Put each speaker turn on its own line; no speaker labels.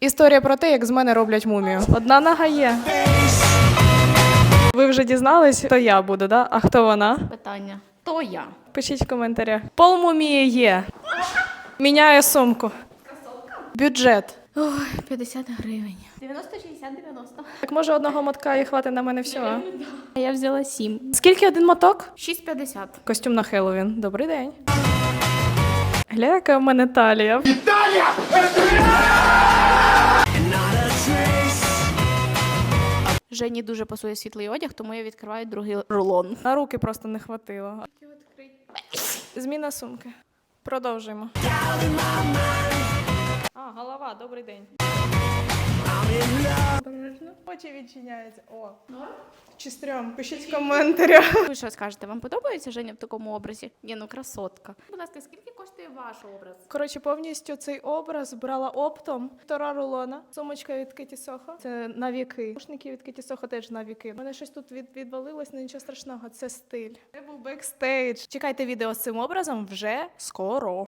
Історія про те, як з мене роблять мумію. Одна нога є. Ви вже дізнались, хто я буду, да? А хто вона?
Питання. То я.
Пишіть в коментарях. Пол мумії є. Міняю сумку. Бюджет.
Ой, 50 гривень. 90, 60, 90.
Так може одного мотка і хватить на мене всього.
Я взяла 7.
Скільки один моток?
6,50.
Костюм на Хеллоуін. Добрий день. Гля, яка в мене талія.
Жені дуже пасує світлий одяг, тому я відкриваю другий рулон.
На руки просто не хватило. Зміна сумки. Продовжуємо. А, голова, добрий день. Обережно. Очі відчиняються. О. Чи стрьом? Пишіть в коментарях.
Ви що скажете, вам подобається Женя в такому образі? Ні, ну красотка. Будь ласка, скільки коштує ваш образ?
Коротше, повністю цей образ брала оптом. Втора рулона. Сумочка від Киті Сохо. Це на віки. Рушники від Киті Сохо теж на віки. У мене щось тут від, відвалилось, але нічого страшного. Це стиль. Це був бекстейдж. Чекайте відео з цим образом вже скоро.